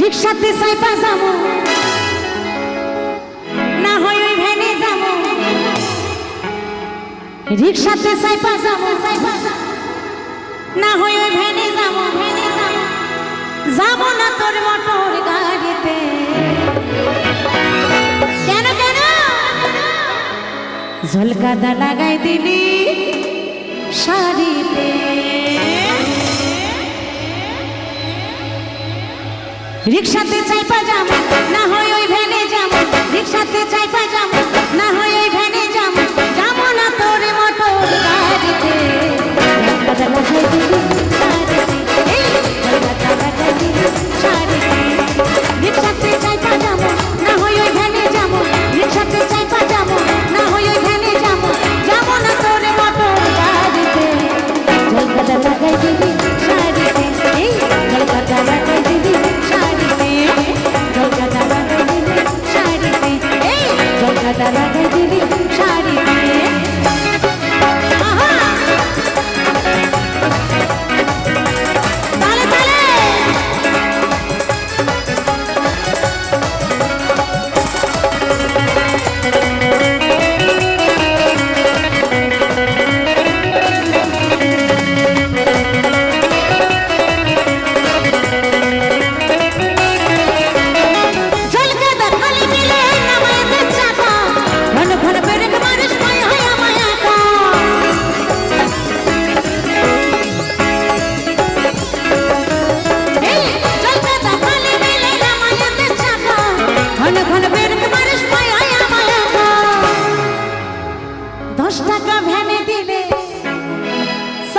রিক্সাতে সাইপা যাব। না হয় ওই ভ্যানে যাব। রিক্সাতে সাইপা যাব। না হয় ওই ভ্যানে যাব। যাব যাব যাব না তোর মোটর গাড়িতে। কেন কেন? ঝলকাদা লাগাই দিলি শাড়িতে। রিক্সাতে চাইপা যাম না হয় ওই ভ্যানে যাম রিক্সাতে চাইপা যাম না হয় ওই ভ্যানে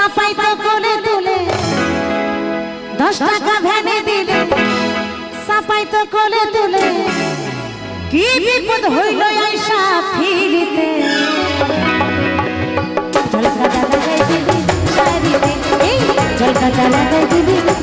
পাপাই তো কোলে তুলে? দশ টাকা ভ্যানে দিলে সাপাই তো কোলে তুলে? কি বিপদ হইল আইসা ফিরিতে চলকা চালা গাই দিদি শাড়িতে এই চলকা চালা গাই দিদি।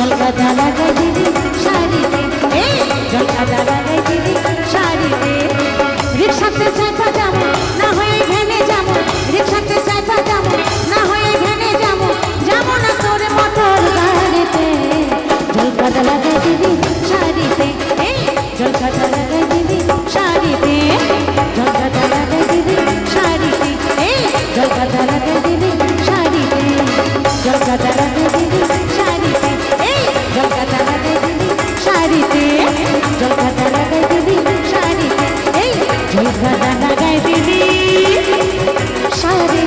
জলকাটা লাগাই দিবি রিক্সাতে লাগাই দিলি। শাড়ি